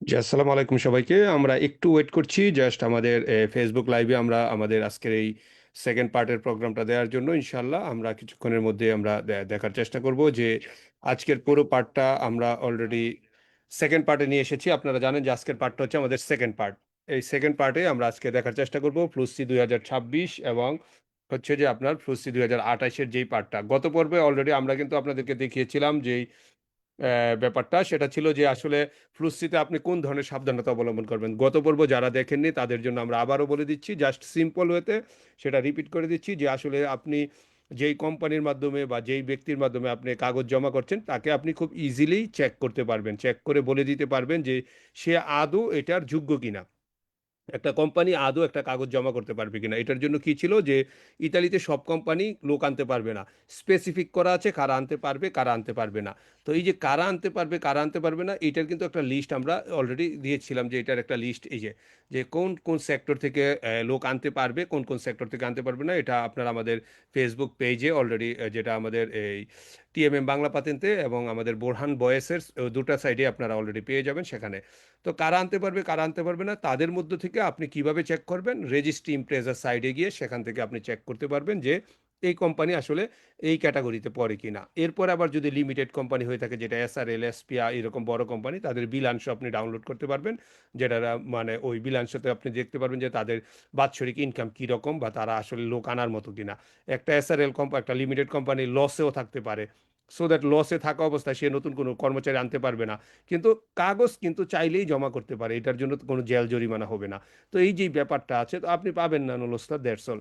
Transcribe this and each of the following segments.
জি, আসসালামু আলাইকুম সবাইকে। আমরা একটু ওয়েট করছি জাস্ট আমাদের ফেসবুক লাইভে আমরা আমাদের আজকের এই সেকেন্ড পার্টের প্রোগ্রামটা দেওয়ার জন্য ইনশাল্লাহ আমরা কিছুক্ষণের মধ্যে আমরা দেখার চেষ্টা করব যে আজকের পুরো পার্টটা আমরা অলরেডি সেকেন্ড পার্টে নিয়ে এসেছি। আপনারা জানেন যে আজকের পার্টটা হচ্ছে আমাদের সেকেন্ড পার্ট এই সেকেন্ড পার্টে আমরা আজকে দেখার চেষ্টা করব ফ্লুসি দুই হাজার ছাব্বিশ এবং হচ্ছে যে আপনার ফ্লুসি দুই হাজার আঠাশের যেই পার্টটা গত পর্বে অলরেডি আমরা কিন্তু আপনাদেরকে দেখিয়েছিলাম যেই ব্যাপারটা, সেটা ছিল যে আসলে ফ্লুসিতে আপনি কোন ধরনের সাবধানতা অবলম্বন করবেন? গত পর্ব যারা দেখেননি, তাদের জন্য আমরা আবারও বলে দিচ্ছি জাস্ট সিম্পল হয়েতে সেটা রিপিট করে দিচ্ছি যে আসলে আপনি যেই কোম্পানির মাধ্যমে বা যেই ব্যক্তির মাধ্যমে আপনি কাগজ জমা করছেন, তাকে আপনি খুব ইজিলি চেক করতে পারবেন। চেক করে বলে দিতে পারবেন যে সে আদৌ এটার যোগ্য কিনা। একটা কোম্পানি আদৌ একটা কাগজ জমা করতে পারবে কিনা, এটার জন্য কি ছিল যে ইতালিতে সব কোম্পানি লোক আনতে পারবে না। স্পেসিফিক করা আছে কারা আনতে পারবে, কারা আনতে পারবে না। তো এই যে কারা আনতে পারবে, কারা আনতে পারবে না, এটার কিন্তু একটা লিস্ট আমরা অলরেডি দিয়েছিলাম যে এটার একটা লিস্ট এই যে যে কোন কোন সেক্টর থেকে লোক আনতে পারবে, কোন কোন সেক্টর থেকে আনতে পারবে না, এটা আপনারা আমাদের ফেসবুক পেজে অলরেডি যেটা আমাদের এই টিএমএম বাংলা পাতেনতে এবং আমাদের বোরহান বয়েসের দুটা সাইডে আপনারা অলরেডি পেয়ে যাবেন সেখানে। তো কারা আনতে পারবে, কারা আনতে পারবে না, তাদের মধ্য থেকে আপনি কীভাবে চেক করবেন? রেজিস্ট্রি ইমপ্রেজার সাইডে গিয়ে সেখান থেকে আপনি চেক করতে পারবেন যে এই কোম্পানি আসলে এই ক্যাটাগরিতে পড়ে কিনা। এরপর আবার যদি লিমিটেড কোম্পানি হয়ে থাকে, যেটা এসআরএল এসপিআ এরকম বড় কোম্পানি, তাদের বিলাংশ আপনি ডাউনলোড করতে পারবেন। যেটা মানে ওই বিলাংশতে আপনি দেখতে পারবেন যে তাদের বাৎসরিক ইনকাম কীরকম বা তারা আসলে লোক আনার মতো কিনা। একটা এসআরএল কোম্পানি একটা লিমিটেড কোম্পানি লসেও থাকতে পারে। সো দ্যাট লসে থাকা অবস্থায় সে নতুন কোনো কর্মচারী আনতে পারবে না। কিন্তু কাগজ কিন্তু চাইলেই জমা করতে পারে। এটার জন্য কোনো জেল জরিমানা হবে না। তো এই যে ব্যাপারটা আছে, তো আপনি পাবেন না নলস্তা অল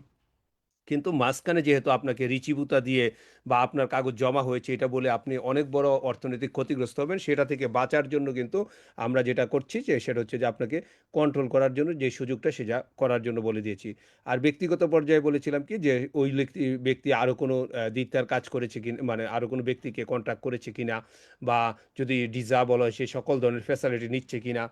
কিন্তু মাঝখানে যেহেতু আপনাকে রিচিবুতা দিয়ে বা আপনার কাগজ জমা হয়েছে, এটা বলে আপনি অনেক বড় অর্থনৈতিক ক্ষতিগ্রস্ত হবেন, সেটা থেকে বাঁচার জন্য কিন্তু আমরা যেটা করছি যে, সেটা হচ্ছে যে আপনাকে কন্ট্রোল করার জন্য যে সুযোগটা, সেটা করার জন্য বলে দিয়েছি। আর ব্যক্তিগত পর্যায়ে বলেছিলাম কি যে, ওই ব্যক্তি ব্যক্তি আরও কোনো দিকটার কাজ করেছে কি মানে আরও কোনো ব্যক্তিকে কন্ট্রাক্ট করেছে কিনা বা যদি ডিজা বলা হয়, সে সকল ধরনের ফ্যাসিলিটি নিচ্ছে কিনা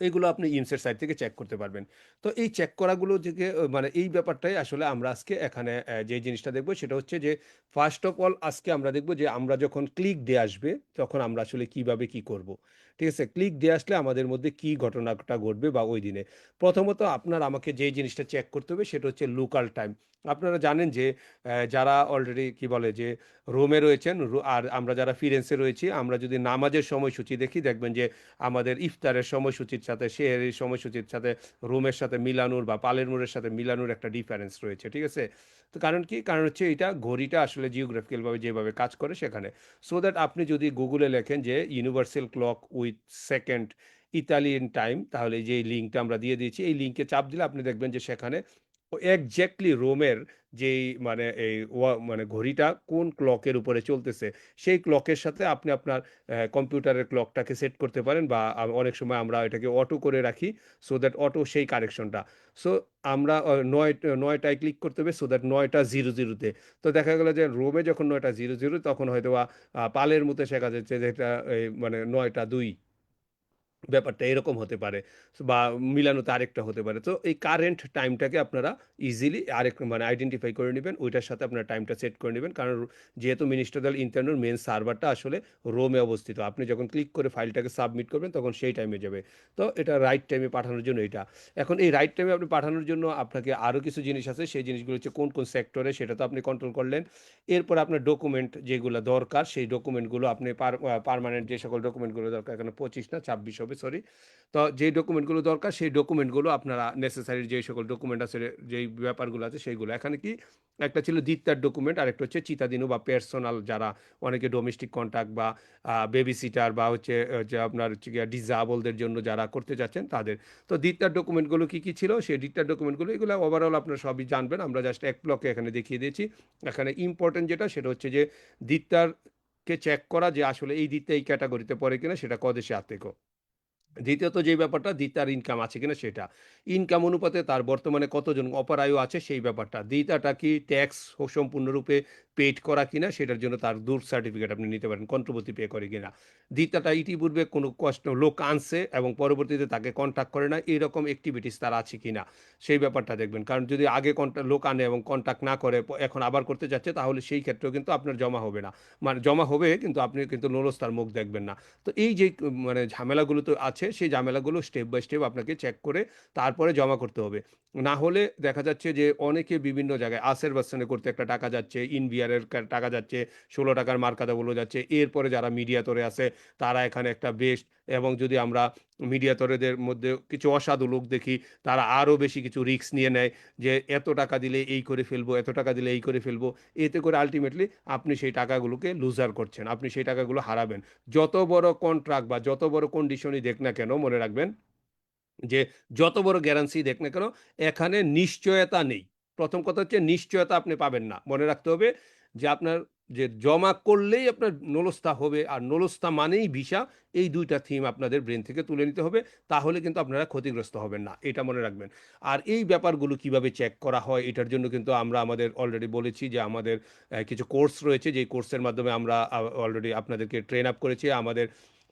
এগুলো আপনি ইমসের সাইট থেকে চেক করতে পারবেন। তো এই চেক করাগুলো থেকে মানে এই ব্যাপারটাই আসলে আমরা আজকে এখানে যে জিনিসটা দেখব সেটা হচ্ছে যে ফার্স্ট অফ অল আজকে আমরা দেখব যে, আমরা যখন ক্লিক দিয়ে আসবে, তখন আমরা আসলে কীভাবে কি করব। ঠিক আছে? ক্লিক দিয়ে আসলে আমাদের মধ্যে কি ঘটনাটা ঘটবে বা ওই দিনে। প্রথমত আপনার আমাকে যে জিনিসটা চেক করতে হবে সেটা হচ্ছে লোকাল টাইম আপনারা জানেন যে যারা অলরেডি কি বলে যে রোমে রয়েছেন আর আমরা যারা ফিরেন্সে রয়েছি, আমরা যদি নামাজের সময়সূচি দেখি, দেখবেন যে আমাদের ইফতারের সময়সূচির সাথে, সেহেরির সময়সূচির সাথে রোমের সাথে মিলানুর বা পালেরমুরের সাথে মিলানুর একটা ডিফারেন্স রয়েছে, ঠিক আছে? তো কারণ কি? কারণ হচ্ছে এটা ঘড়িটা আসলে জিওগ্রাফিক্যালভাবে যেভাবে কাজ করে সেখানে। সো দ্যাট আপনি যদি গুগলে লেখেন যে universal clock with second Italian time তাহলে যে লিঙ্কটা আমরা দিয়ে দিয়েছি, এই লিঙ্কে চাপ দিলে আপনি দেখবেন যে সেখানে এক্স্যাক্টলি রোমের যেই মানে এই মানে ঘড়িটা কোন ক্লকের উপরে চলতেছে সেই ক্লকের সাথে আপনি আপনার কম্পিউটারের ক্লকটাকে সেট করতে পারেন বা অনেক সময় আমরা এটাকে অটো করে রাখি সো দ্যাট অটো সেই কারেকশনটা। সো আমরা নয় নয়টায় ক্লিক করতে হবে সো দ্যাট নয়টা জিরো জিরোতে। তো দেখা গেল যে রোমে যখন নয়টা জিরো জিরো তখন হয়তো বা, পালের মতো শেখা যাচ্ছে যে এটা এই, মানে নয়টা দুই। ব্যাপারটা এরকম হতে পারে। বা মিলানোতে আরেকটা হতে পারে। তো এই কারেন্ট টাইমটাকে আপনারা ইজিলি আরেক মানে আইডেন্টিফাই করে নেবেন। ওইটার সাথে আপনার টাইমটা সেট করে নেবেন। কারণ যেহেতু মিনিস্টারদাল ইন্টারনোর মেন সার্ভারটা আসলে রোমে অবস্থিত। আপনি যখন ক্লিক করে ফাইলটাকে সাবমিট করবেন, তখন সেই টাইমে যাবে। তো এটা রাইট টাইমে পাঠানোর জন্য এটা। এখন এই রাইট টাইমে আপনি পাঠানোর জন্য আপনাকে আরও কিছু জিনিস আছে। সেই জিনিসগুলো হচ্ছে কোন কোন সেক্টরে সেটা তো আপনি কন্ট্রোল করলেন। এরপর আপনার ডকুমেন্ট যেগুলো দরকার, সেই ডকুমেন্টগুলো আপনি পারমানেন্ট যে সকল ডকুমেন্টগুলো দরকার, এখানে পঁচিশ না, ছাব্বিশ হবে। সরি তো যেই ডকুমেন্টগুলো দরকার, সেই ডকুমেন্টগুলো আপনারা নেসেসারি যে সকল ডকুমেন্ট আছে, যেই ব্যাপারগুলো আছে, সেইগুলো। এখানে কি একটা ছিল দ্বিতীয় ডকুমেন্ট আর একটা হচ্ছে চিতাদিনু বা পার্সোনাল যারা অনেকে ডোমেস্টিক কন্ট্যাক্ট বা বেবি সিটার বা হচ্ছে যে আপনার ডিজাবলদের জন্য যারা করতে যাচ্ছেন তাদের। তো দ্বিতীয় ডকুমেন্টগুলো কি কি ছিল? সেই দ্বিতীয় ডকুমেন্টগুলো এগুলো ওভারঅল আপনারা সবই জানবেন। আমরা জাস্ট এক ব্লকে এখানে দেখিয়ে দিয়েছি। এখানে ইম্পর্টেন্ট যেটা, সেটা হচ্ছে যে দ্বিতীয় কে চেক করা যে আসলে এই দ্বিতীয় এই ক্যাটাগরিতে পড়ে কিনা, সেটা কদেশে আতেকো দ্বিতীয়ত যে ব্যাপারটা দ্বিতার ইনকাম আছে কিনা সেটা। ইনকাম অনুপাতে তার বর্তমানে কতজন অপরায়ু আছে সেই ব্যাপারটা। দ্বিতাটা কি ট্যাক্স সম্পূর্ণরূপে পেড করা কিনা সেটার জন্য তার দূর সার্টিফিকেট আপনি নিতে পারেন কন্ট্রিবিউটি পে করে কিনা। দ্বিতাটা ইতিপূর্বে কোনো কষ্ট, লোক আনছে এবং পরবর্তীতে তাকে কন্ট্যাক্ট করে না, এরকম অ্যাক্টিভিটিস তার আছে কিনা সেই ব্যাপারটা দেখবেন। কারণ যদি আগে কন্ট্যাক্ট লোক আনে এবং কন্ট্যাক্ট না করে এখন আবার করতে যাচ্ছে তাহলে সেই ক্ষেত্রেও কিন্তু আপনার জমা হবে না। মানে জমা হবে কিন্তু আপনি কিন্তু নুরস্তার মুখ দেখবেন না। তো এই যে মানে ঝামেলাগুলো তো আছে আছে সেই ঝামেলাগুলো স্টেপ বাই স্টেপ আপনাকে চেক করে তারপরে জমা করতে হবে। না হলে দেখা যাচ্ছে যে অনেকে বিভিন্ন জায়গায় আসের বাসনে করতে একটা টাকা যাচ্ছে ইনভিয়ারের টাকা যাচ্ছে, ষোলো টাকার মার্কাদাগুলো যাচ্ছে। এরপরে যারা মিডিয়া তরে আছে তারা এখানে একটা বেস্ট এবং যদি আমরা মিডিয়াতরেদের মধ্যে কিছু অসাধু লোক দেখি, তারা আরও বেশি কিছু রিস্ক নিয়ে নেয় যে এত টাকা দিলে এই করে ফেলব, এত টাকা দিলে এই করে ফেলব। এতে করে আলটিমেটলি আপনি সেই টাকাগুলোকে লুজার করছেন, আপনি সেই টাকাগুলো হারাবেন। যত বড় কন্ট্রাক্ট বা যত বড় কন্ডিশনই দেখ না কেন, মনে রাখবেন যে যত বড় গ্যারান্সি দেখ না কেন, এখানে নিশ্চয়তা নেই। প্রথম কথা হচ্ছে নিশ্চয়তা আপনি পাবেন না। মনে রাখতে হবে যে আপনার যে জমা করলেই আপনার নলস্তা হবে, আর নলস্তা মানেই ভিসা। এই দুইটা থিম আপনাদের ব্রেন থেকে তুলে নিতে হবে, তাহলে কিন্তু আপনারা ক্ষতিগ্রস্ত হবেন না, এটা মনে রাখবেন। আর এই ব্যাপারগুলো কীভাবে চেক করা হয়, এটার জন্য কিন্তু আমরা আমাদের অলরেডি বলেছি যে আমাদের কিছু কোর্স রয়েছে, যেই কোর্সের মাধ্যমে আমরা অলরেডি আপনাদেরকে ট্রেন আপ করেছি। আমাদের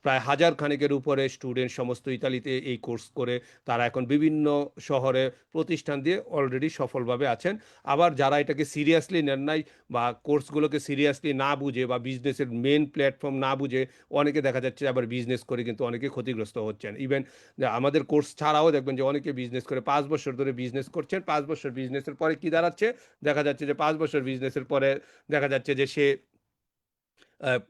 প্রায় হাজার খানেকের উপরে স্টুডেন্ট সমস্ত ইতালিতে এই কোর্স করে তারা এখন বিভিন্ন শহরে প্রতিষ্ঠান দিয়ে অলরেডি সফলভাবে আছেন। আবার যারা এটাকে সিরিয়াসলি নেন নাই বা কোর্সগুলোকে সিরিয়াসলি না বুঝে বা বিজনেসের মেন প্ল্যাটফর্ম না বুঝে, অনেকে দেখা যাচ্ছে আবার বিজনেস করে কিন্তু অনেকে ক্ষতিগ্রস্ত হচ্ছেন। ইভেন আমাদের কোর্স ছাড়াও দেখবেন যে অনেকে বিজনেস করে, পাঁচ বছর ধরে বিজনেস করছেন, পাঁচ বছর বিজনেসের পরে কি দাঁড়াচ্ছে? দেখা যাচ্ছে যে পাঁচ বছর বিজনেসের পরে দেখা যাচ্ছে যে সে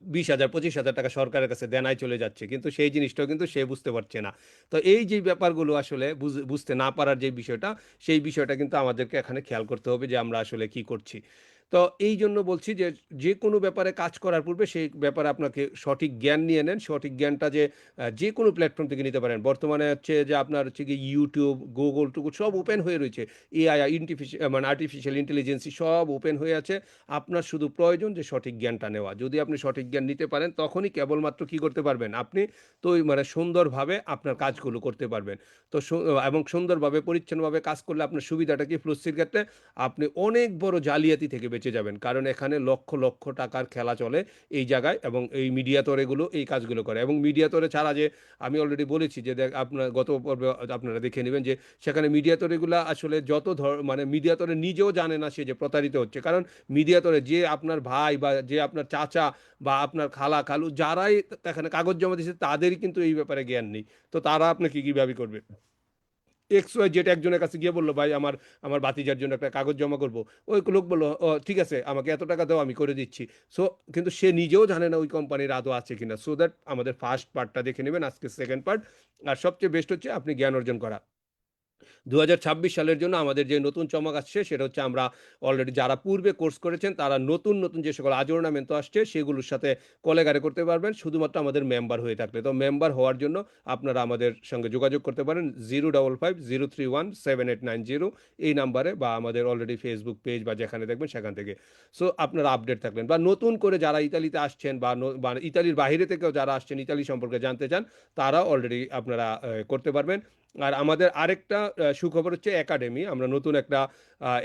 বিশ হাজার, পঁচিশ হাজার টাকা সরকারের কাছে দেনায় চলে যাচ্ছে। কিন্তু সেই জিনিসটাও কিন্তু সে বুঝতে পারছে না। তো এই যে ব্যাপারগুলো আসলে বুঝতে না পারার যে বিষয়টা, সেই বিষয়টা কিন্তু আমাদেরকে এখানে খেয়াল করতে হবে যে আমরা আসলে কি করছি। তো এই জন্য বলছি যে যে কোনো ব্যাপারে কাজ করার পূর্বে সেই ব্যাপারে আপনাকে সঠিক জ্ঞান নিয়ে নেন। সঠিক জ্ঞানটা যে যে কোনো প্ল্যাটফর্ম থেকে নিতে পারেন। বর্তমানে হচ্ছে যে আপনার হচ্ছে কি ইউটিউব গুগল টুগল সব ওপেন হয়ে রয়েছে। এআই ইন্টিফিশিয়াল মানে আর্টিফিশিয়াল ইন্টেলিজেন্সি সব ওপেন হয়ে আছে। আপনার শুধু প্রয়োজন যে সঠিক জ্ঞানটা নেওয়া। যদি আপনি সঠিক জ্ঞান নিতে পারেন, তখনই কেবলমাত্র কি করতে পারবেন? আপনি তো মানে সুন্দরভাবে আপনার কাজগুলো করতে পারবেন। তো এবং সুন্দরভাবে, পরিচ্ছন্নভাবে কাজ করলে আপনার সুবিধাটা কি? ফ্লুসির ক্ষেত্রে আপনি অনেক বড় জালিয়াতি থেকে বেঁচে যাবেন। কারণ এখানে লক্ষ লক্ষ টাকার খেলা চলে এই জায়গায় এবং এই মিডিয়া তরেগুলো এই কাজগুলো করে। এবং মিডিয়া তরে ছাড়া যে আমি অলরেডি বলেছি যে দেখ, আপনার গত পর্বে আপনারা দেখে নেবেন যে সেখানে মিডিয়া তরেগুলো আসলে যত ধর মানে মিডিয়া তরে নিজেও জানে না সে যে প্রতারিত হচ্ছে। কারণ মিডিয়া তরে যে আপনার ভাই বা যে আপনার চাচা বা আপনার খালা, খালু, যারাই এখানে কাগজ জমা দিচ্ছে তাদেরই কিন্তু এই ব্যাপারে জ্ঞান নেই। তো তারা আপনাকে কীভাবে করবে? এক্স ওয়াই যেটা একজনের কাছে গিয়ে বলল, ভাই, আমার আমার বাতিজার জন্য একটা কাগজ জমা করব। ওই লোক বলল ঠিক আছে, আমাকে এত টাকা দাও, আমি করে দিচ্ছি। সো কিন্তু সে নিজেও জানে না ওই কোম্পানির আদৌ আছে কিনা। সো দ্যাট আমাদের ফার্স্ট পার্টটা দেখে নেবেন, আজকে সেকেন্ড পার্ট আর সবচেয়ে বেস্ট হচ্ছে আপনি জ্ঞান অর্জন করা। দু হাজার ছাব্বিশ সালের জন্য আমাদের যে নতুন চমক আসছে, সেটা হচ্ছে আমরা অলরেডি যারা পূর্বে কোর্স করেছেন, তারা নতুন নতুন যে সকল আজর্নামেন্ট আসছে, সেগুলোর সাথে কলেগারে করতে পারবেন। শুধুমাত্র আমাদের মেম্বার হয়ে থাকলে। তো মেম্বার হওয়ার জন্য আপনারা আমাদের সঙ্গে যোগাযোগ করতে পারেন zero double five zero three one seven eight nine zero এই নাম্বারে বা আমাদের অলরেডি ফেসবুক পেজ বা যেখানে দেখবেন, সেখান থেকে। সো আপনারা আপডেট থাকবেন বা নতুন করে যারা ইতালিতে আসছেন বা ইতালির বাইরে থেকেও যারা আসছেন, ইতালি সম্পর্কে জানতে চান, তারা অলরেডি আপনারা করতে পারবেন। আর আমাদের আরেকটা সুখবর হচ্ছে একাডেমি। আমরা নতুন একটা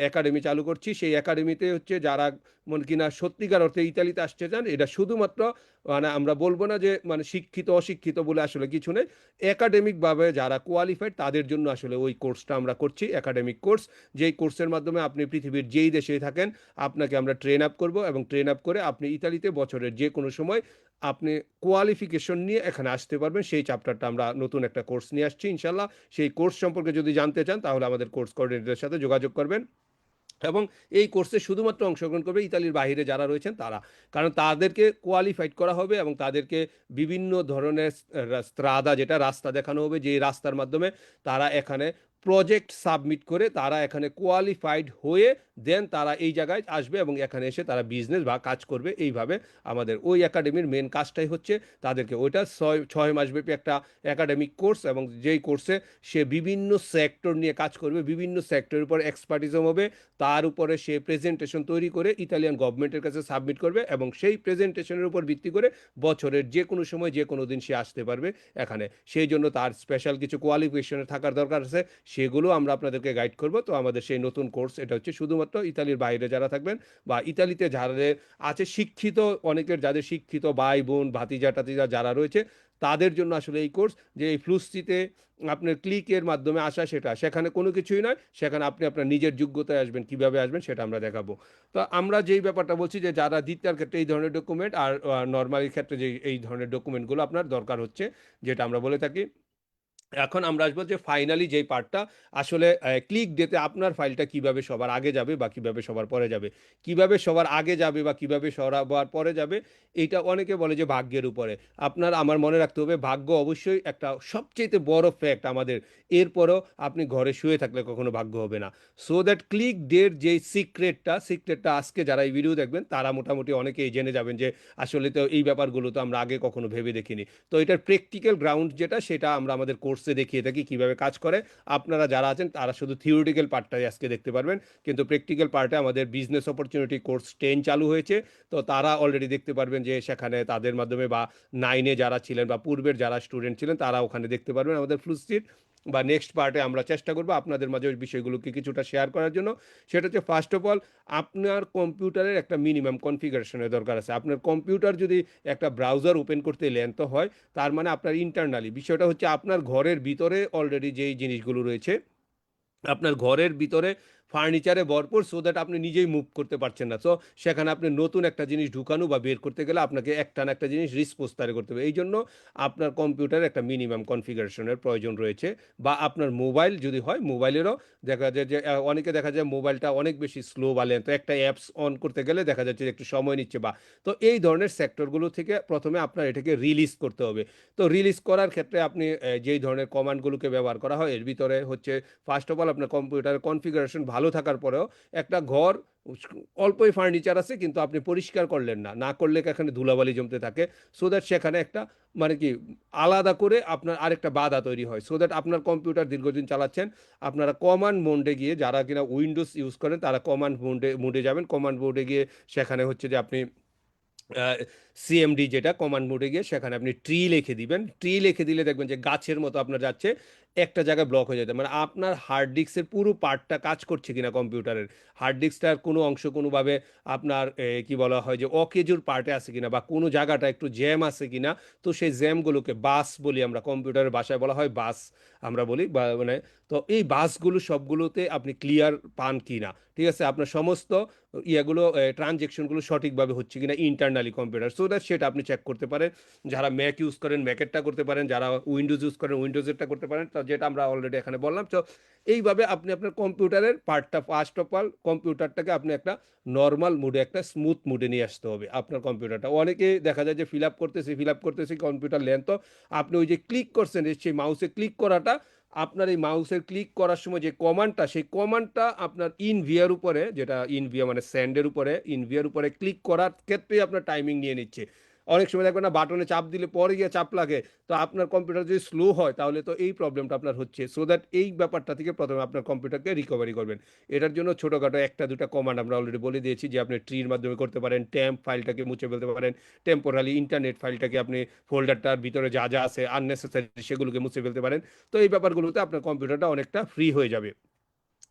একাডেমি চালু করছি। সেই একাডেমিতে হচ্ছে যারা মনে কিনা সত্যিকার অর্থে ইতালিতে আসতে চান, এটা শুধুমাত্র মানে আমরা বলব না যে মানে শিক্ষিত, অশিক্ষিত বলে আসলে কিছু নেই। একাডেমিকভাবে যারা কোয়ালিফাইড তাদের জন্য আসলে ওই কোর্সটা আমরা করছি একাডেমিক কোর্স যেই কোর্সের মাধ্যমে আপনি পৃথিবীর যেই দেশেই থাকেন, আপনাকে আমরা ট্রেন আপ করব এবং ট্রেন আপ করে আপনি ইতালিতে বছরের যে কোনো সময় আপনি কোয়ালিফিকেশন নিয়ে এখানে আসতে পারবেন। সেই চ্যাপ্টারটা আমরা নতুন একটা কোর্স নিয়ে আসছি ইনশাল্লাহ সেই কোর্স সম্পর্কে যদি জানতে চান, তাহলে আমাদের কোর্স কোঅর্ডিনেটরের সাথে যোগাযোগ করবেন। এবং এই কোর্সে শুধুমাত্র অংশগ্রহণ করবে ইতালির বাহিরে যারা রয়েছেন তারা। কারণ তাদেরকে কোয়ালিফাইড করা হবে এবং তাদেরকে বিভিন্ন ধরনের স্ত্রাদা যেটা রাস্তা দেখানো হবে, যে রাস্তার মাধ্যমে তারা এখানে প্রজেক্ট সাবমিট করে তারা এখানে কোয়ালিফাইড হয়ে দেন তারা এই জায়গায় আসবে এবং এখানে এসে তারা বিজনেস বা কাজ করবে এইভাবে আমাদের ওই একাডেমির মেন কাজটাই হচ্ছে তাদেরকে ওইটা ছয় ছয় মাসব্যাপী একটা একাডেমিক কোর্স এবং যেই কোর্সে সে বিভিন্ন সেক্টর নিয়ে কাজ করবে, বিভিন্ন সেক্টরের উপর এক্সপার্টিজম হবে, তার উপরে সে প্রেজেন্টেশন তৈরি করে ইতালিয়ান গভর্নমেন্টের কাছে সাবমিট করবে এবং সেই প্রেজেন্টেশনের উপর ভিত্তি করে বছরের যে কোনো সময় যে কোনো দিন সে আসতে পারবে এখানে। সেই জন্য তার স্পেশাল কিছু কোয়ালিফিকেশনে থাকার দরকার আছে। সেগুলো আমরা আপনাদেরকে গাইড করব। তো আমাদের সেই নতুন কোর্স এটা হচ্ছে শুধুমাত্র ইতালির বাইরে যারা থাকবেন বা ইতালিতে যাদের আছে শিক্ষিত, অনেকের যাদের শিক্ষিত ভাই বোন, ভাতিজা, টাতিজা যারা রয়েছে, তাদের জন্য আসলে এই কোর্স যে এই ফ্লুসিতে আপনার ক্লিকের মাধ্যমে আসা সেটা। সেখানে কোনো কিছুই নয়, সেখানে আপনি আপনার নিজের যোগ্যতায় আসবেন, কীভাবে আসবেন সেটা আমরা দেখাবো। তো আমরা যেই ব্যাপারটা বলছি যে যারা দ্বিতীয় ক্ষেত্রে এই ধরনের ডকুমেন্ট আর নর্মালি ক্ষেত্রে যে এই ধরনের ডকুমেন্টগুলো আপনার দরকার হচ্ছে, যেটা আমরা বলে থাকি এখন আমরা আসব যে ফাইনালি যেই পার্টটা আসলে ক্লিক ডেতে আপনার ফাইলটা কীভাবে সবার আগে যাবে বা কীভাবে সবার পরে যাবে? কীভাবে সবার আগে যাবে বা কীভাবে সবার পরে যাবে? এটা অনেকে বলে যে ভাগ্যের উপরে। আপনার, আমার মনে রাখতে হবে, ভাগ্য অবশ্যই একটা সবচেয়ে বড় ফ্যাক্ট আমাদের। এরপরও আপনি ঘরে শুয়ে থাকলে কখনো ভাগ্য হবে না। সো দ্যাট ক্লিক ডের যে সিক্রেটটা সিক্রেটটা আজকে যারা এই ভিডিও দেখবেন, তারা মোটামুটি অনেকেই জেনে যাবেন যে আসলে তো এই ব্যাপারগুলো তো আমরা আগে কখনো ভেবে দেখিনি। তো এটার প্র্যাকটিক্যাল গ্রাউন্ড যেটা, সেটা আমরা আমাদের কোর্সে দেখিয়ে থাকি কীভাবে কাজ করে। আপনারা যারা আছেন, তারা শুধু থিওরিটিক্যাল পার্টটাই আজকে দেখতে পারবেন। কিন্তু প্র্যাকটিক্যাল পার্টে আমাদের বিজনেস অপরচুনিটি কোর্স টেন চালু হয়েছে। তো তারা অলরেডি দেখতে পারবেন যে সেখানে তাদের মাধ্যমে বা নাইনে যারা ছিলেন বা পূর্বের যারা স্টুডেন্ট ছিলেন, তারা ওখানে দেখতে পারবেন আমাদের ফ্লুস্ট্রিট বা নেক্সট পার্টে আমরা চেষ্টা করব আপনাদের মাঝে ওই বিষয়গুলোকে কিছুটা শেয়ার করার জন্য। সেটা হচ্ছে ফার্স্ট অফ অল আপনার কম্পিউটারের একটা মিনিমাম কনফিগারেশনের দরকার আছে। আপনার কম্পিউটার যদি একটা ব্রাউজার ওপেন করতে লেন্থ হয়, তার মানে আপনার ইন্টারনালি বিষয়টা হচ্ছে, আপনার ঘরের ভিতরে অলরেডি যেই জিনিসগুলো রয়েছে, আপনার ঘরের ভিতরে ফার্নিচারে ভরপুর সো দ্যাট আপনি নিজেই মুভ করতে পারছেন না। সো সেখানে আপনি নতুন একটা জিনিস ঢুকানো বা বের করতে গেলে আপনাকে একটা না একটা জিনিস রিসপোস্তারে করতে হবে। এই জন্য আপনার কম্পিউটারে একটা মিনিমাম কনফিগারেশনের প্রয়োজন রয়েছে বা আপনার মোবাইল যদি হয় মোবাইলেরও দেখা যায় যে অনেকে দেখা যায় মোবাইলটা অনেক বেশি স্লো বালেন তো একটা অ্যাপস অন করতে গেলে দেখা যাচ্ছে যে, একটু সময় নিচ্ছে বা। তো এই ধরনের সেক্টরগুলো থেকে প্রথমে আপনার এটাকে রিলিজ করতে হবে। তো রিলিজ করার ক্ষেত্রে আপনি যেই ধরনের কমান্ডগুলোকে ব্যবহার করা হয়, এর ভিতরে হচ্ছে ফার্স্ট অফ অল আপনার কম্পিউটারের কনফিগারেশন ভালো থাকার পরেও একটা ঘর, অল্পই ফার্নিচার আছে কিন্তু আপনি পরিষ্কার করলেন না। না করলে এখানে ধুলাবালি জমতে থাকে। সো দ্যাট সেখানে একটা মানে কি আলাদা করে আপনার আরেকটা বাধা তৈরি হয়। সো দ্যাট আপনার কম্পিউটার দীর্ঘদিন চালাচ্ছেন। আপনারা কমান্ড মোডে গিয়ে যারা কিনা উইন্ডোজ ইউজ করেন, তারা কমান্ড মোডে মোডে যাবেন। কমান্ড মোডে গিয়ে সেখানে হচ্ছে যে আপনি সিএমডি যেটা কমান্ড মোডে গিয়ে সেখানে আপনি ট্রি লিখে দিবেন। ট্রি লিখে দিলে দেখবেন যে গাছের মতো আপনার যাচ্ছে। একটা জায়গায় ব্লক হয়ে যেতে মানে আপনার হার্ড ডিস্কের পুরো পার্টটা কাজ করছে কিনা কম্পিউটারের। হার্ড ডিস্কটার কোনো অংশ কোনোভাবে আপনার কি বলা হয় যে অকেজুর পার্টে আছে কিনা বা কোনো জায়গাটা একটু জ্যাম আছে কিনা, তো সেই জ্যামগুলোকে বাস বলি আমরা। কম্পিউটারের ভাষায় বলা হয় বাস আমরা বলি মানে তো এই বাসগুলো সবগুলোতে আপনি ক্লিয়ার পান কি না ঠিক আছে? আপনার সমস্ত ইয়েগুলো ট্রানজেকশনগুলো সঠিকভাবে হচ্ছে কিনা ইন্টারনালি কম্পিউটার সো দ্যাট সেটা আপনি চেক করতে পারেন। যারা ম্যাক ইউজ করেন ম্যাকেরটা করতে পারেন, যারা উইন্ডোজ ইউজ করেন উইন্ডোজেরটা করতে পারেন, তো যেটা আমরা অলরেডি এখানে বললাম। তো এইভাবে আপনি আপনার কম্পিউটারের পার্টটা ফার্স্ট অফ অল কম্পিউটারটাকে আপনি একটা নর্মাল মুডে একটা স্মুথ মুডে নিয়ে আসতে হবে আপনার কম্পিউটারটা অনেকে দেখা যায় যে ফিল আপ করতেছে ফিল আপ করতেছে কম্পিউটার লেন্থ আপনি ওই যে ক্লিক করছেন, সেই মাউসে ক্লিক করাটা আপনার এই মাউসের ক্লিক করার সময় যে কমান্ডটা, সেই কমান্ডটা আপনার ইন ভিয়ার উপরে, যেটা ইন ভিয়া মানে স্যান্ডের উপরে, ইন ভিয়ার উপরে ক্লিক করার ক্ষেত্রেই আপনার টাইমিং নিয়ে নিচ্ছে। অনেক সময় দেখবেন না বাটনে চাপ দিলে পরে গিয়ে চাপ লাগে। তো আপনার কম্পিউটার যদি স্লো হয়, তাহলে তো এই প্রবলেমটা আপনার হচ্ছে। সো দ্যাট এই ব্যাপারটা থেকে প্রথমে আপনার কম্পিউটারকে রিকভারি করবেন। এটার জন্য ছোটোখাটো একটা, দুটা কমান্ড আমরা অলরেডি বলে দিয়েছি যে, আপনি ট্রির মাধ্যমে করতে পারেন ট্যাম্প ফাইলটাকে মুছে ফেলতে পারেন টেম্পোরালি ইন্টারনেট ফাইলটাকে আপনি ফোল্ডারটার ভিতরে যা যা আছে আননেসেসারি সেগুলোকে মুছে ফেলতে পারেন। তো এই ব্যাপারগুলোতে আপনার কম্পিউটারটা অনেকটা ফ্রি হয়ে যাবে।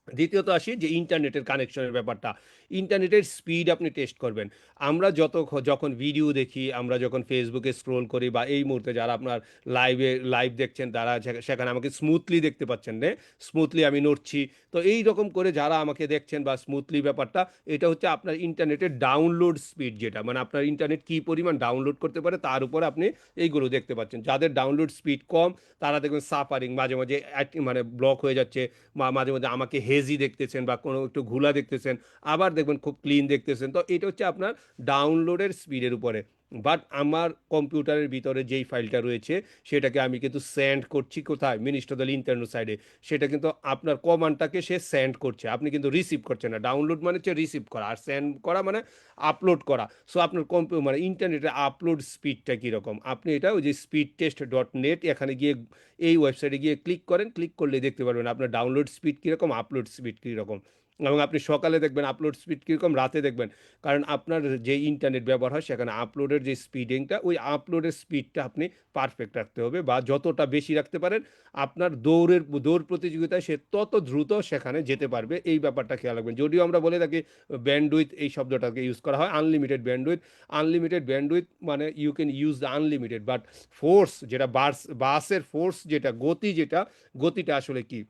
দ্বিতীয়ত আসি যে ইন্টারনেটের কানেকশনের ব্যাপারটা। ইন্টারনেটের স্পিড আপনি টেস্ট করবেন। আমরা যত যখন ভিডিও দেখি, আমরা যখন ফেসবুকে স্ক্রোল করি বা এই মুহূর্তে যারা আপনার লাইভে লাইভ দেখছেন, তারা সেখানে আমাকে স্মুথলি দেখতে পাচ্ছেন রে। স্মুথলি আমি নড়ছি। তো এই রকম করে যারা আমাকে দেখছেন বা স্মুথলি ব্যাপারটা, এটা হচ্ছে আপনার ইন্টারনেটের ডাউনলোড স্পিড যেটা। মানে আপনার ইন্টারনেট কী পরিমাণ ডাউনলোড করতে পারে, তার উপরে আপনি এইগুলো দেখতে পাচ্ছেন। যাদের ডাউনলোড স্পিড কম, তারা দেখবেন সাফারিং মাঝে মাঝে মানে ব্লক হয়ে যাচ্ছে। মাঝে মাঝে আমাকে হেজি দেখতেছেন বা কোনো একটু ঘুলা দেখতেছেন, আবার দেখবেন খুব ক্লিন দেখতেছেন। তো এটা হচ্ছে আপনার ডাউনলোডের স্পিডের উপরে। বাট আমার কম্পিউটারের ভিতরে যেই ফাইলটা রয়েছে, সেটাকে আমি কিন্তু সেন্ড করছি কোথায়? মিনিস্টার দল ইন্টারনো সাইডে সেটা কিন্তু আপনার কমান্ডটাকে সে সেন্ড করছে। আপনি কিন্তু রিসিভ করছেন না। ডাউনলোড মানে হচ্ছে রিসিভ করা। আর সেন্ড করা মানে আপলোড করা। সো আপনার কম্পিউ মানে ইন্টারনেটে আপলোড স্পিডটা কীরকম? আপনি এটা ওই যে স্পিড টেস্ট ডট নেট এখানে গিয়ে এই ওয়েবসাইটে গিয়ে ক্লিক করেন। ক্লিক করলে দেখতে পারবেন আপনার ডাউনলোড স্পিড কীরকম আপলোড স্পিড কীরকম। এবং আপনি সকালে দেখবেন আপলোড স্পিড কীরকম, রাতে দেখবেন। কারণ আপনার যে ইন্টারনেট ব্যবহার হয়, সেখানে আপলোডের যে স্পিডিংটা ওই আপলোডের স্পিডটা আপনি পারফেক্ট রাখতে হবে বা যতটা বেশি রাখতে পারেন, আপনার দৌড়ের, দৌড় প্রতিযোগিতায় সে তত দ্রুত সেখানে যেতে পারবে। এই ব্যাপারটা খেয়াল রাখবেন। যদিও আমরা বলে থাকি ব্যান্ডউইথ এই শব্দটাকে ইউজ করা হয় আনলিমিটেড ব্যান্ডউইথ আনলিমিটেড ব্যান্ডউইথ মানে you can use the unlimited but force যেটা বাস বাসের ফোর্স যেটা, গতি যেটা, গতিটা আসলে কী?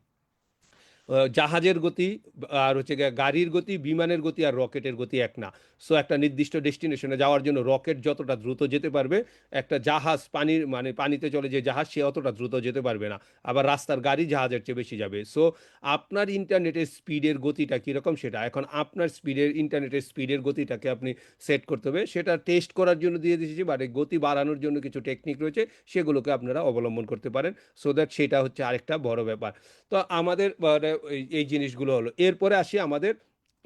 জাহাজের গতি আর হচ্ছে গাড়ির গতি, বিমানের গতি আর রকেটের গতি এক না। সো একটা নির্দিষ্ট ডেস্টিনেশনে যাওয়ার জন্য রকেট যতটা দ্রুত যেতে পারবে, একটা জাহাজ পানির মানে পানিতে চলে যে জাহাজ, সে অতটা দ্রুত যেতে পারবে না। আবার রাস্তার গাড়ি জাহাজের চেয়ে বেশি যাবে। সো আপনার ইন্টারনেটের স্পিডের গতিটা কীরকম সেটা? এখন আপনার স্পিডের ইন্টারনেটের স্পিডের গতিটাকে আপনি সেট করতে হবে। সেটা টেস্ট করার জন্য দিয়ে দিয়েছি বাট গতি বাড়ানোর জন্য কিছু টেকনিক রয়েছে, সেগুলোকে আপনারা অবলম্বন করতে পারেন। সো দ্যাট সেটা হচ্ছে আরেকটা বড় ব্যাপার। তো আমাদের মানে এই- জিনিসগুলো হলো। এরপরে আসি আমাদের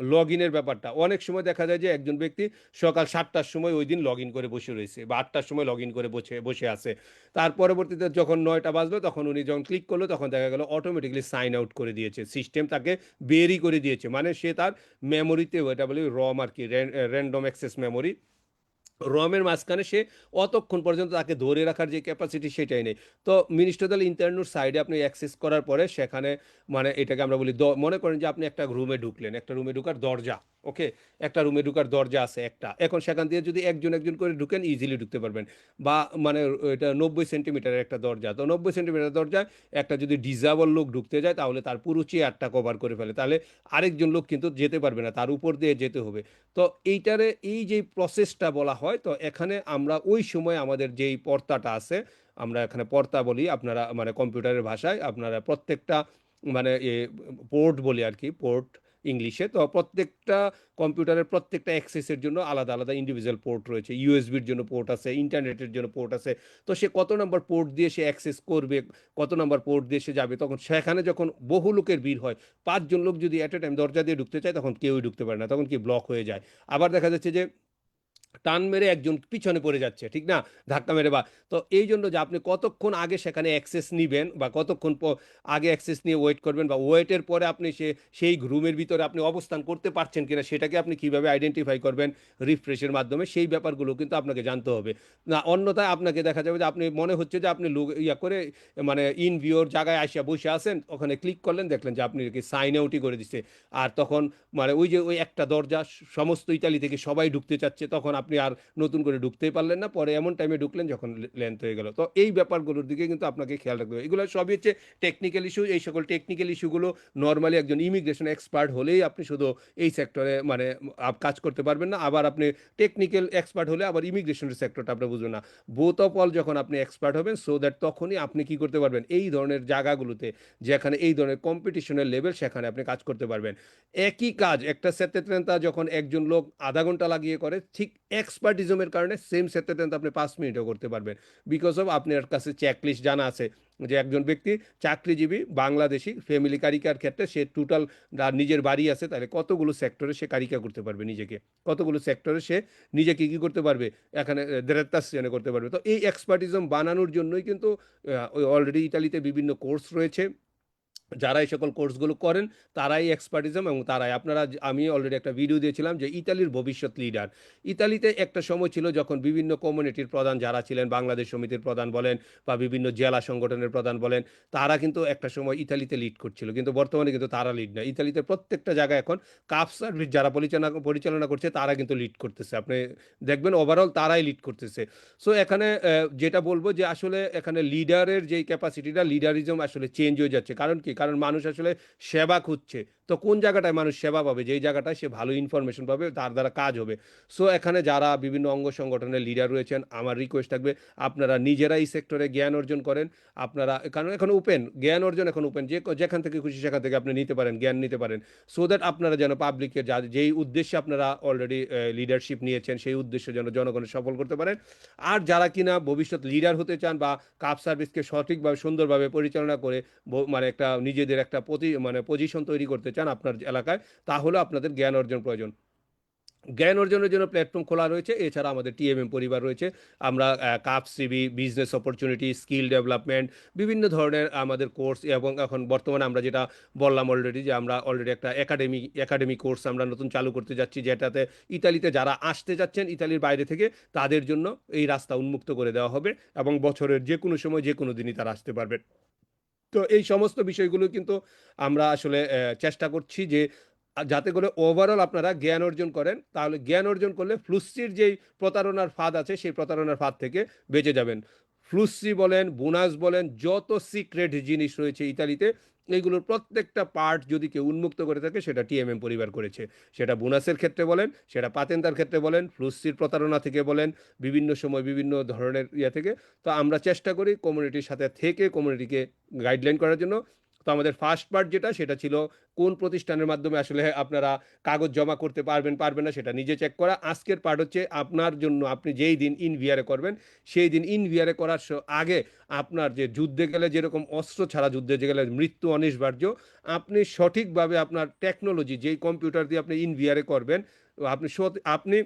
লগ ইনের ব্যাপারটা। অনেক সময় দেখা যায় যে একজন ব্যক্তি সকাল সাতটার সময় ওই দিন লগ ইন করে বসে রয়েছে বা আটটার সময় লগ ইন করে বসে বসে আছে। তার পরবর্তীতে যখন নয়টা বাজলো তখন উনি যখন ক্লিক করল তখন দেখা গেল অটোমেটিকলি সাইন আউট করে দিয়েছে। সিস্টেম তাকে বেরি করে দিয়েছে। মানে সে তার মেমোরিতে ওটা বলে রম আর কি র্যান্ডম অ্যাক্সেস মেমোরি রমের মাঝখানে সে অতক্ষণ পর্যন্ত তাকে ধরে রাখার যে ক্যাপাসিটি সেটাই নেই। তো মিনিস্টার দল ইন্টারনুর সাইডে আপনি অ্যাক্সেস করার পরে সেখানে মানে এটাকে আমরা বলি মনে করেন যে আপনি একটা রুমে ঢুকলেন, একটা রুমে ঢুকার দরজা। ওকে, একটা রুমে ঢুকার দরজা আছে একটা। এখন সেখান দিয়ে যদি একজন একজন করে ঢুকেন ইজিলি ঢুকতে পারবেন। বা মানে এটা নব্বই সেন্টিমিটারের একটা দরজা। তো নব্বই সেন্টিমিটার দরজায় একটা যদি ডিজাবল লোক ঢুকতে যায়, তাহলে তার পুরো চেয়ারটা কভার করে ফেলে। তাহলে আরেকজন লোক কিন্তু যেতে পারবে না, তার উপর দিয়ে যেতে হবে। তো এইটারে এই যে প্রসেসটা বলা হয়, তো এখানে আমরা ওই সময় আমাদের যেই পর্দাটা আছে, আমরা এখানে পর্দা বলি, আপনারা মানে কম্পিউটারের ভাষায়, আপনারা প্রত্যেকটা মানে এ পোর্ট বলি আর কি পোর্ট ইংলিশে। তো প্রত্যেকটা কম্পিউটারের প্রত্যেকটা অ্যাক্সেসের জন্য আলাদা আলাদা ইন্ডিভিজুয়াল পোর্ট রয়েছে। ইউএসবির জন্য পোর্ট আছে ইন্টারনেটের জন্য পোর্ট আছে। তো সে কত নম্বর পোর্ট দিয়ে সে অ্যাক্সেস করবে, কত নম্বর পোর্ট দিয়ে সে যাবে, তখন সেখানে যখন বহু লোকের ভিড় হয়, পাঁচজন লোক যদি অ্যাট এ টাইম দরজা দিয়ে ঢুকতে চায়, তখন কেউই ঢুকতে পারে না, তখন কি ব্লক হয়ে যায়। আবার দেখা যাচ্ছে যে টান মেরে একজন পিছনে পড়ে যাচ্ছে, ঠিক না? ধাক্কা মেরে বা তো এই জন্য যে আপনি কতক্ষণ আগে সেখানে অ্যাক্সেস নেবেন বা কতক্ষণ আগে অ্যাক্সেস নিয়ে ওয়েট করবেন বা ওয়েটের পরে আপনি সে সেই রুমের ভিতরে আপনি অবস্থান করতে পারছেন কিনা সেটাকে আপনি কীভাবে আইডেন্টিফাই করবেন রিফ্রেশের মাধ্যমে, সেই ব্যাপারগুলো কিন্তু আপনাকে জানতে হবে। না, অন্যথায় আপনাকে দেখা যাবে যে আপনি মনে হচ্ছে যে আপনি লোক ইয়া করে মানে ইন ভিওর জায়গায় আসিয়া বসে আছেন, ওখানে ক্লিক করলেন, দেখলেন যে আপনি কি সাইন আউটই করে দিচ্ছে। আর তখন মানে ওই যে ওই একটা দরজা, সমস্ত ইতালি থেকে সবাই ঢুকতে চাচ্ছে, তখন আপনি আর নতুন করে ঢুকতেই পারলেন না। পরে এমন টাইমে ঢুকলেন যখন লেন্থ হয়ে গেল। তো এই ব্যাপারগুলোর দিকে কিন্তু আপনাকে খেয়াল রাখতে হবে। এগুলো সবই হচ্ছে টেকনিক্যাল ইস্যু এই সকল টেকনিক্যাল ইস্যুগুলো নর্মালি একজন ইমিগ্রেশন এক্সপার্ট হলেই আপনি শুধু এই সেক্টরে মানে কাজ করতে পারবেন না। আবার আপনি টেকনিক্যাল এক্সপার্ট হলে আবার ইমিগ্রেশনের সেক্টরটা আপনি বুঝবেন না। বোথ অফ অল যখন আপনি এক্সপার্ট হবেন সো দ্যাট তখনই আপনি কি করতে পারবেন? এই ধরনের জায়গাগুলোতে যেখানে এই ধরনের কম্পিটিশনের লেভেল সেখানে আপনি কাজ করতে পারবেন। একই কাজ, একটা সেতেন্তা যখন একজন লোক আধা ঘণ্টা লাগিয়ে করে, ঠিক এক্সপার্টিজমের কারণে সেম সেতেন্তা আপনি পাঁচ মিনিটও করতে পারবেন। বিকজ অফ আপনার কাছে চেকলিস্ট জানা আছে যে একজন ব্যক্তি চাকরিজীবী, বাংলাদেশি ফ্যামিলি কারিকার ক্ষেত্রে সে টোটাল নিজের বাড়ি আছে তাহলে কতগুলো সেক্টরে সে কারিকা করতে পারবে নিজেকে? কতগুলো সেক্টরে সে নিজেকে কী করতে পারবে? এখানে দেরেত্তাসিয়ানে করতে পারবে। তো এই এক্সপার্টিজম বানানোর জন্যই কিন্তু ওই অলরেডি ইতালিতে বিভিন্ন কোর্স রয়েছে। যারা এই সকল কোর্সগুলো করেন, তারাই এক্সপার্টিজম এবং তারাই আপনারা আমি অলরেডি একটা ভিডিও দিয়েছিলাম যে ইতালির ভবিষ্যৎ লিডার ইতালিতে একটা সময় ছিল যখন বিভিন্ন কমিউনিটির প্রধান যারা ছিলেন, বাংলাদেশ সমিতির প্রধান বলেন বা বিভিন্ন জেলা সংগঠনের প্রধান বলেন, তারা কিন্তু একটা সময় ইতালিতে লিড করছিল। কিন্তু বর্তমানে কিন্তু তারা লিড না। ইতালিতে প্রত্যেকটা জায়গায় এখন কাপ সার্ভিস যারা পরিচালনা পরিচালনা করছে, তারা কিন্তু লিড করতেছে। আপনি দেখবেন ওভারঅল তারাই লিড করতেছে। সো এখানে যেটা বলব যে আসলে এখানে লিডারের যে ক্যাপাসিটিটা লিডারিজম আসলে চেঞ্জ হয়ে যাচ্ছে। কারণ কি? কারণ মানুষ আসলে সেবা খুঁজছে। তো কোন জায়গাটায় মানুষ সেবা পাবে? যেই জায়গাটায় সে ভালো ইনফরমেশন পাবে, তার দ্বারা কাজ হবে। সো এখানে যারা বিভিন্ন অঙ্গ সংগঠনের লিডার রয়েছেন, আমার রিকোয়েস্ট থাকবে, আপনারা নিজেরা এই সেক্টরে জ্ঞান অর্জন করেন। আপনারা, কারণ এখন ওপেন জ্ঞান অর্জন এখন ওপেন যে যেখান থেকে খুশি সেখান থেকে আপনি নিতে পারেন, জ্ঞান নিতে পারেন। সো দ্যাট আপনারা যেন পাবলিকের যা, যেই উদ্দেশ্যে আপনারা অলরেডি লিডারশিপ নিয়েছেন, সেই উদ্দেশ্যে যেন জনগণের সফল করতে পারেন। আর যারা কিনা ভবিষ্যৎ লিডার হতে চান বা কাপ সার্ভিসকে সঠিকভাবে, সুন্দরভাবে পরিচালনা করে মানে একটা নিজেদের একটা প্রতি মানে পজিশন তৈরি করতে চান আপনার এলাকায়, তাহলে আপনাদের জ্ঞান অর্জন প্রয়োজন। জ্ঞান অর্জনের জন্য প্ল্যাটফর্ম খোলা রয়েছে, এছাড়া আমাদের টিএমএম পরিবার রয়েছে। আমরা cup CB business opportunity skill development বিভিন্ন ধরনের আমাদের কোর্স এবং এখন বর্তমানে আমরা যেটা বললাম অলরেডি যে আমরা অলরেডি একটা একাডেমি একাডেমি কোর্স আমরা নতুন চালু করতে যাচ্ছি, যেটাতে ইতালিতে যারা আসতে যাচ্ছেন ইতালির বাইরে থেকে, তাদের জন্য এই রাস্তা উন্মুক্ত করে দেওয়া হবে এবং বছরের যে কোনো সময় যে কোনো দিনই তারা আসতে পারবেন। তো এই সমস্ত বিষয়গুলো কিন্তু আমরা আসলে চেষ্টা করছি যে যাতে করে ওভারঅল আপনারা জ্ঞান অর্জন করেন, তাহলে জ্ঞান অর্জন করলে ফ্লুসির যেই প্রতারণার ফাঁদ আছে, সেই প্রতারণার ফাঁদ থেকে বেঁচে যাবেন। ফ্লুসি বলেন, বোনাস বলেন, যত সিক্রেট জিনিস রয়েছে ইতালিতে এইগুলোর প্রত্যেকটা পার্ট যদি কেউ উন্মুক্ত করে থাকে, সেটা টিএমএম পরিবার করেছে। সেটা বোনাসের ক্ষেত্রে বলেন, সেটা পাতেন্তার ক্ষেত্রে বলেন ফ্লুসির প্রতারণা থেকে বলেন, বিভিন্ন সময় বিভিন্ন ধরনের ইয়ে থেকে। তো আমরা চেষ্টা করি কমিউনিটির সাথে থেকে কমিউনিটিকে গাইডলাইন করার জন্য। তো আমাদের ফার্স্ট পার্ট যেটা, সেটা ছিল কোন প্রতিষ্ঠানের মাধ্যমে আসলে আপনারা কাগজ জমা করতে পারবেন পারবেন না সেটা নিজে চেক করা। আজকের পার্ট হচ্ছে আপনার জন্য আপনি যেই দিন ইনভিয়ারে করবেন, সেই দিন ইনভিয়ারে করার আগে আপনার যে যুদ্ধে গেলে যেরকম অস্ত্র ছাড়া যুদ্ধে গেলে মৃত্যু অনিবার্য, আপনি সঠিকভাবে আপনার টেকনোলজি যেই কম্পিউটার দিয়ে আপনি ইনভিয়ারে করবেন, আপনি আপনি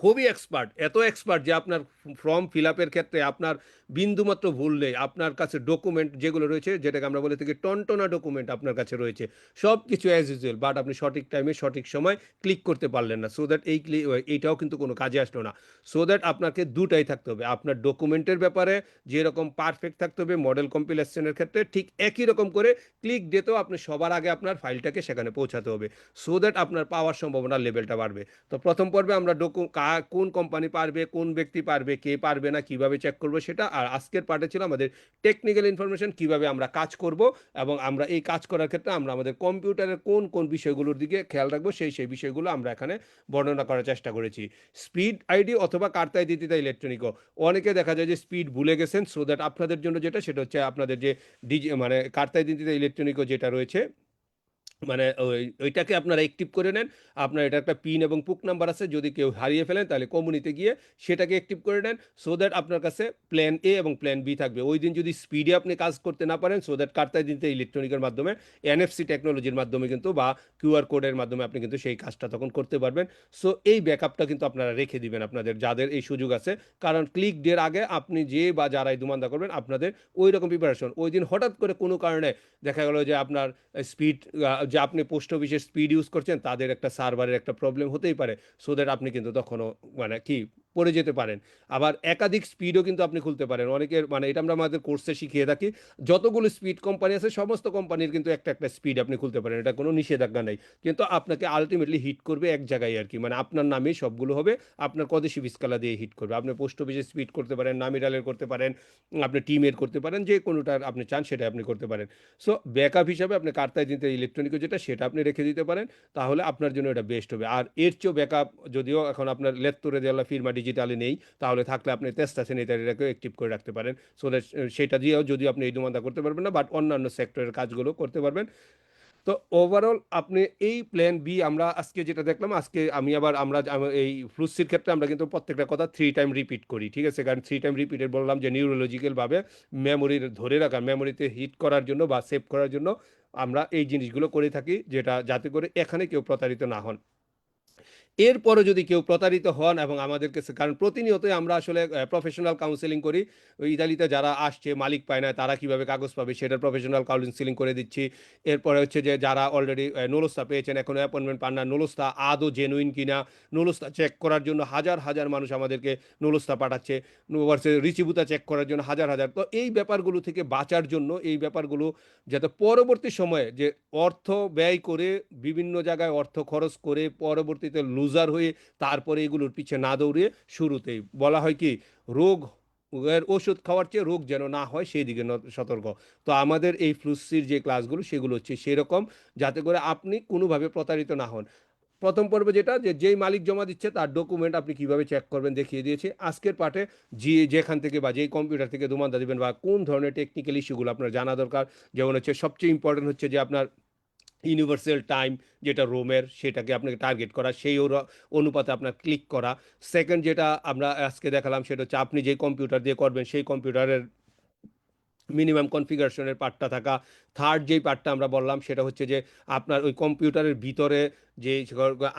খুবই এক্সপার্ট এত এক্সপার্ট যে আপনার ফর্ম ফিল আপের ক্ষেত্রে আপনার বিন্দুমাত্র ভুল নেই। আপনার কাছে ডকুমেন্ট যেগুলো রয়েছে, যেটাকে আমরা বলে থাকি টনটনা ডকুমেন্ট আপনার কাছে রয়েছে। সব কিছু অ্যাজ ইউজুয়াল বাট আপনি সঠিক টাইমে সঠিক সময় ক্লিক করতে পারলেন না। সো দ্যাট এই ক্লি- এইটাও কিন্তু কোনো কাজে আসলো না। সো দ্যাট আপনাকে দুটাই থাকতে হবে। আপনার ডকুমেন্টের ব্যাপারে যেরকম পারফেক্ট থাকতে হবে মডেল কম্পিলেশনের ক্ষেত্রে, ঠিক একই রকম করে ক্লিক ডেতেও আপনি সবার আগে আপনার ফাইলটাকে সেখানে পৌঁছাতে হবে। সো দ্যাট আপনার পাওয়ার সম্ভাবনার লেভেলটা বাড়বে। তো প্রথম পর্বে আমরা ডকু কোন কোম্পানি পারবে, কোন ব্যক্তি পারবে, কে পারবে না, কীভাবে চেক করব সেটা আর আজকের পার্টে ছিল আমাদের টেকনিক্যাল ইনফরমেশন কীভাবে আমরা কাজ করব এবং আমরা এই কাজ করার ক্ষেত্রে আমরা আমাদের কম্পিউটারের কোন কোন বিষয়গুলোর দিকে খেয়াল রাখব, সেই সেই বিষয়গুলো আমরা এখানে বর্ণনা করার চেষ্টা করেছি। স্পিড আইডি অথবা কার্তায় দিতিতা ইলেকট্রনিকও অনেকে দেখা যায় যে স্পিড ভুলে গেছেন সো দ্যাট আপনাদের জন্য যেটা, সেটা হচ্ছে আপনাদের যে ডিজি মানে কার্তায় দিতিতা ইলেকট্রনিকও যেটা রয়েছে মানে ওই, ওইটাকে আপনারা অ্যাক্টিভ করে নেন। আপনার এটা একটা পিন এবং পুক নাম্বার আছে, যদি কেউ হারিয়ে ফেলেন, তাহলে কমিউনিতে গিয়ে সেটাকে অ্যাক্টিভ করে নেন সো দ্যাট আপনার কাছে প্ল্যান এ এবং প্ল্যান বি থাকবে। ওই দিন যদি স্পিডে আপনি কাজ করতে না পারেন সো দ্যাট কার্তায় দিতে ইলেকট্রনিকের মাধ্যমে এনএফসি টেকনোলজির মাধ্যমে কিন্তু বা কিউআর কোডের মাধ্যমে আপনি কিন্তু সেই কাজটা তখন করতে পারবেন। সো এই ব্যাকআপটা কিন্তু আপনারা রেখে দিবেন আপনাদের, যাদের এই সুযোগ আছে। কারণ ক্লিক ডের আগে আপনি যে বা যারাই দুমান্দা করবেন, আপনাদের ওই রকম প্রিপারেশন ওই দিন হঠাৎ করে কোনো কারণে দেখা গেল যে আপনার স্পিড যে আপনি পোস্ট অফিসের স্পিড ইউজ করছেন, তাদের একটা সার্ভারের একটা প্রবলেম হতেই পারে। সো দ্যাট আপনি কিন্তু তখনও মানে কি পড়ে যেতে পারেন। আবার একাধিক স্পিডও কিন্তু আপনি খুলতে পারেন। অনেকের মানে এটা আমরা আমাদের কোর্সে শিখিয়ে থাকি। যতগুলো স্পিড কোম্পানি আছে, সমস্ত কোম্পানির কিন্তু একটা একটা স্পিড আপনি খুলতে পারেন। এটা কোনো নিষেধাজ্ঞা নেই। কিন্তু আপনাকে আলটিমেটলি হিট করবে এক জায়গায় আর কি। মানে আপনার নামে সবগুলো হবে। আপনার কদেশি বিস্কালা দিয়ে হিট করবে। আপনি পোস্ট অফিসে স্পিড করতে পারেন নামিরালের করতে পারেন, আপনি টিমের করতে পারেন, যে কোনোটার আপনি চান সেটা আপনি করতে পারেন। সো ব্যাকআপ হিসাবে আপনি কার্তায় দিতে ইলেকট্রনিক যেটা, সেটা আপনি রেখে দিতে পারেন। তাহলে আপনার জন্য এটা বেস্ট হবে। আর এর চেয়েও ব্যাকআপ যদিও এখন আপনার লেত্তরে দেওয়া ফিরমা ডিজিটালে নেই, তাহলে থাকলে আপনি তেস্তা স্যানিটারিটাকেও অ্যাক্টিভ করে রাখতে পারেন। সো দ্যাট সেটা দিয়েও যদি আপনি এই দুমান্দা করতে পারবেন না বাট অন্যান্য সেক্টরের কাজগুলো করতে পারবেন। তো ওভারঅল আপনি এই প্ল্যান বি আমরা আজকে যেটা দেখলাম, আজকে আমি আবার আমরা এই ফ্লুসির ক্ষেত্রে আমরা কিন্তু প্রত্যেকটা কথা থ্রি টাইম রিপিট করি, ঠিক আছে? কারণ থ্রি টাইম রিপিটেড বললাম যে নিউরোলজিক্যালভাবে মেমোরির ধরে রাখা মেমোরিতে হিট করার জন্য বা সেভ করার জন্য আমরা এই জিনিসগুলো করে থাকি, যেটা যাতে করে এখানে কেউ প্রতারিত না হন। এরপরে যদি কেউ প্রতারিত হন এবং আমাদের কাছে কারণ প্রতিনিয়তই আমরা আসলে প্রফেশনাল কাউন্সেলিং করি। ইতালিতে যারা আসছে, মালিক পায় না, তারা কীভাবে কাগজ পাবে সেটার প্রফেশনাল কাউন্সেলিং করে দিচ্ছি। এরপরে হচ্ছে যে যারা অলরেডি নোলস্তা পেয়েছেন এখন অ্যাপয়েন্টমেন্ট পান না, নোলস্তা আদৌ জেনুইন কিনা, নোলস্তা চেক করার জন্য হাজার হাজার মানুষ আমাদেরকে নোলস্তা পাঠাচ্ছে রিচিবুতা চেক করার জন্য হাজার হাজার। তো এই ব্যাপারগুলো থেকে বাঁচার জন্য, এই ব্যাপারগুলো যাতে পরবর্তী সময়ে যে অর্থ ব্যয় করে বিভিন্ন জায়গায় অর্থ খরচ করে পরবর্তীতে লুজার হয়ে তারপরে এগুলোর পিছে না দৌড়িয়ে শুরুতেই বলা হয় কি, রোগ, এর ওষুধ খাওয়ার চেয়ে রোগ যেন না হয় সেই দিকে সতর্ক। তো আমাদের এই ফ্লুসির যে ক্লাসগুলো সেগুলো হচ্ছে সেরকম, যাতে করে আপনি কোনোভাবে প্রতারিত না হন। প্রথম পর্বে যেটা, যে যেই মালিক জমা দিচ্ছে তার ডকুমেন্ট আপনি কীভাবে চেক করবেন দেখিয়ে দিয়েছি। আজকের পার্টে যে যেখান থেকে বা যেই কম্পিউটার থেকে দুমান্দা দিবেন বা কোন ধরনের টেকনিক্যাল ইস্যুগুলো আপনার জানা দরকার, যেমন হচ্ছে সবচেয়ে ইম্পর্টেন্ট হচ্ছে যে আপনার ইউনিভার্সাল টাইম যেটা রোমের সেটাকে আপনাকে টার্গেট করা, সেই অনুপাতে আপনার ক্লিক করা। সেকেন্ড যেটা আমরা আজকে দেখালাম সেটা হচ্ছে আপনি যে কম্পিউটার দিয়ে করবেন, সেই কম্পিউটারের মিনিমাম কনফিগারেশনের পার্টটা থাকা থার্ড যেই পার্টটা আমরা বললাম, সেটা হচ্ছে যে আপনার ওই কম্পিউটারের ভিতরে যে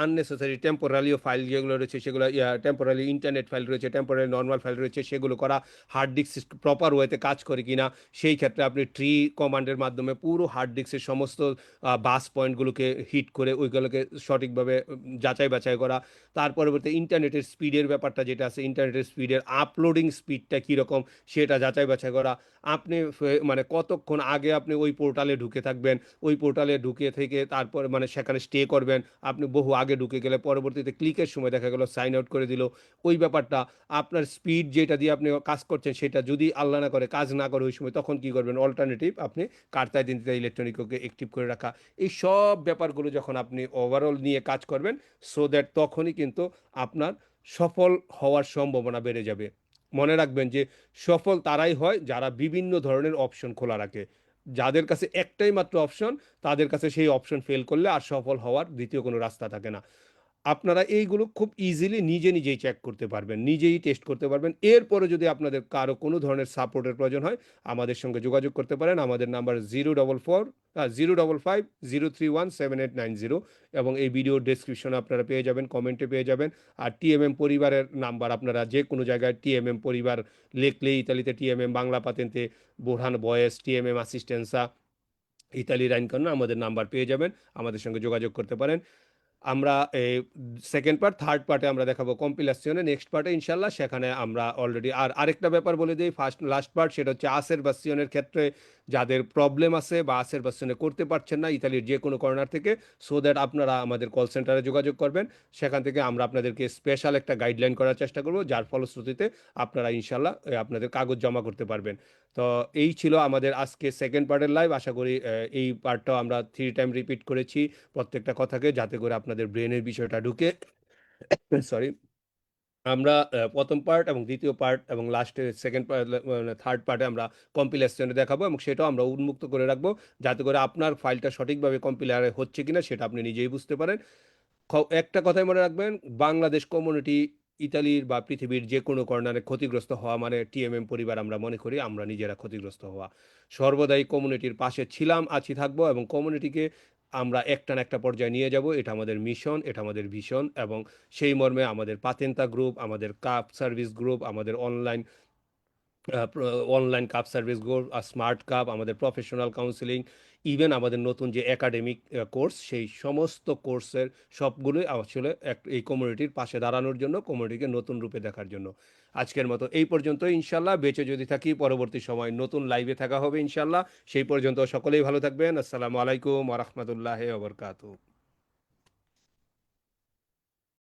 আননেসেসারি টেম্পোরারিও ফাইল যেগুলো রয়েছে, সেগুলো টেম্পোরারি ইন্টারনেট ফাইল রয়েছে টেম্পোরারি নর্মাল ফাইল রয়েছে, সেগুলো করা হার্ড ডিস্ক প্রপার ওয়েতে কাজ করে কিনা, সেই ক্ষেত্রে আপনি ট্রি কমান্ডের মাধ্যমে পুরো হার্ড ডিস্কের সমস্ত বাস পয়েন্টগুলোকে হিট করে ওইগুলোকে সঠিকভাবে যাচাই বাছাই করা। তার পরবর্তী ইন্টারনেটের স্পিডের ব্যাপারটা যেটা আছে ইন্টারনেটের স্পিডের আপলোডিং স্পিডটা কীরকম, সেটা যাচাই বাছাই করা। আপনি মানে কতক্ষণ আগে আপনি ওই পোর্টালে ঢুকে থাকবেন। ওই পোর্টালে ঢুকে থেকে তারপর মানে সেখানে স্টে করবেন। আপনি বহু আগে ঢুকে গেলে পরবর্তীতে ক্লিকের সময় দেখা গেল সাইন আউট করে দিল। ওই ব্যাপারটা, আপনার স্পিড যেটা দিয়ে আপনি কাজ করছেন সেটা যদি আল্লাহ না করে, কাজ না করে ওই সময়, তখন কি করবেন? অল্টারনেটিভ আপনি কার্তায় দিন ইলেকট্রনিককে অ্যাক্টিভ করে রাখা। এই সব ব্যাপারগুলো যখন আপনি ওভারঅল নিয়ে কাজ করবেন সো দ্যাট তখনই কিন্তু আপনার সফল হওয়ার সম্ভাবনা বেড়ে যাবে। মনে রাখবেন যে সফল তারাই হয় যারা বিভিন্ন ধরনের অপশন খোলা রাখে। যাদের কাছে একটাই মাত্র অপশন তাদের কাছে সেই অপশন ফেল করলে আর সফল হওয়ার দ্বিতীয় কোনো রাস্তা থাকে না। আপনারা এইগুলো খুব ইজিলি নিজে নিজেই চেক করতে পারবেন, নিজেই টেস্ট করতে পারবেন। এরপরে যদি আপনাদের কারও কোনো ধরনের সাপোর্টের প্রয়োজন হয়, আমাদের সঙ্গে যোগাযোগ করতে পারেন। আমাদের number zero double four zero double five zero three one seven eight nine zero এবং এই ভিডিও ডেসক্রিপশনে আপনারা পেয়ে যাবেন কমেন্টে পেয়ে যাবেন। আর টিএমএম পরিবারের নাম্বার আপনারা যে কোনো জায়গায় টিএমএম পরিবার লেখলে ইতালিতে টিএমএম বাংলা পাতেন্তে বোরহান বয়েস টিএমএম অ্যাসিস্ট্যান্সা ইতালির আইন আমাদের নাম্বার পেয়ে যাবেন। আমাদের সঙ্গে যোগাযোগ করতে পারেন। আমরা এই সেকেন্ড পার্ট থার্ড পার্টে আমরা দেখাবো কম্পিলেশনে নেক্সট পার্টে ইনশাল্লাহ সেখানে আমরা অলরেডি আর আরেকটা ব্যাপার বলে দিই ফার্স্ট লাস্ট পার্ট সেটা হচ্ছে আসের বাসিয়নের ক্ষেত্রে যাদের প্রবলেম আছে বা আসের বাসিয়নে করতে পারছেন না ইতালির যে কোনো কর্নার থেকে সো দ্যাট আপনারা আমাদের কল সেন্টারে যোগাযোগ করবেন। সেখান থেকে আমরা আপনাদেরকে স্পেশাল একটা গাইডলাইন করার চেষ্টা করব, যার ফলশ্রুতিতে আপনারা ইনশাল্লাহ আপনাদের কাগজ জমা করতে পারবেন। তো এই ছিল আমাদের আজকে সেকেন্ড পার্টের লাইভ আশা করি এই পার্টটাও আমরা থ্রি টাইম রিপিট করেছি প্রত্যেকটা কথাকে, যাতে করে আপনাদের ব্রেনের বিষয়টা ঢুকে সরি আমরা প্রথম পার্ট এবং দ্বিতীয় পার্ট এবং লাস্টের সেকেন্ড থার্ড পার্টে আমরা কম্পিলেশনে দেখাবো এবং সেটাও আমরা উন্মুক্ত করে রাখব যাতে করে আপনার ফাইলটা সঠিকভাবে কম্পিলারে হচ্ছে কিনা সেটা আপনি নিজেই বুঝতে পারেন। একটা কথাই মনে রাখবেন, বাংলাদেশ কমিউনিটি ইতালির বা পৃথিবীর যে কোনো কর্নারে ক্ষতিগ্রস্ত হওয়া মানে টিএমএম পরিবার আমরা মনে করি, আমরা নিজেরা ক্ষতিগ্রস্ত হওয়া। সর্বদাই কমিউনিটির পাশে ছিলাম, আছি, থাকব এবং কমিউনিটিকে আমরা একটা না একটা পর্যায়ে নিয়ে যাব। এটা আমাদের মিশন এটা আমাদের ভিশন এবং সেই মর্মে আমাদের পাতেন্তা গ্রুপ আমাদের কাপ সার্ভিস গ্রুপ আমাদের অনলাইন অনলাইন কাপ সার্ভিস গ্রুপ স্মার্ট কাপ আমাদের প্রফেশনাল কাউন্সিলিং ইভেন আমাদের নতুন যে একাডেমিক কোর্স সেই সমস্ত কোর্সের সবগুলোই আসলে এই কমিউনিটির পাশে দাঁড়ানোর জন্য কমিউনিটিকে নতুন রূপে দেখার জন্য। আজকের মতো এই পর্যন্ত ইনশাল্লাহ বেঁচে যদি থাকি, পরবর্তী সময় নতুন লাইভে থাকা হবে ইনশাল্লাহ সেই পর্যন্ত সকলেই ভালো থাকবেন। আসসালামু আলাইকুম আ ওবরকাতু